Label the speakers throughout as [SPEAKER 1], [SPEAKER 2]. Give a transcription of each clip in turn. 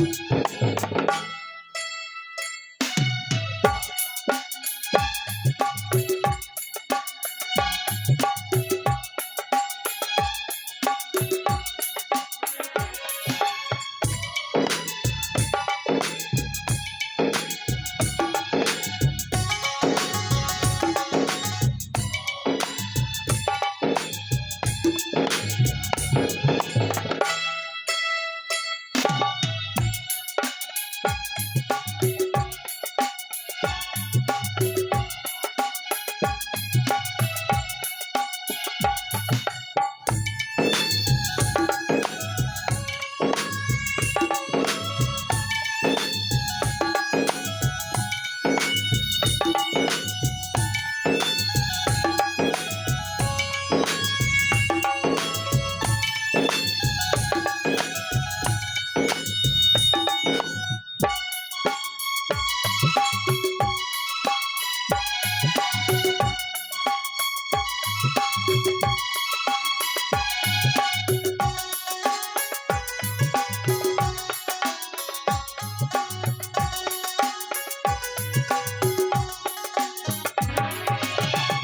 [SPEAKER 1] Thank you.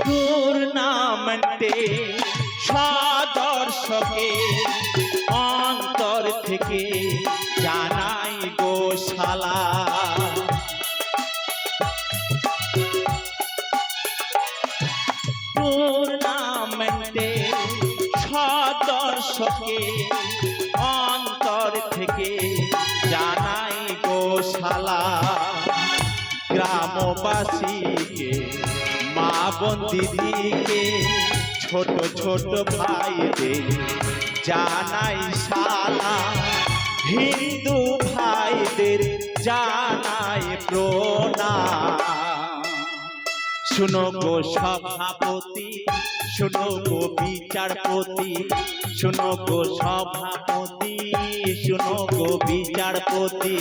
[SPEAKER 1] টুর্নামেন্টে সদর্শকে অন্তর থেকে জানাই গো শালা টুর্নামেন্টে সদর্শকে অন্তর থেকে জানাই গো শালা, গ্রামবাসীকে, মা বোন দিদিকে, ছোট ছোট ভাইদের জানাই শালা, হিন্দু ভাইদের জানাই শুনো গো সভাপতি শুনো গো বিচারপতি শুনো গো সভাপতি শুনো গো বিচারপতি।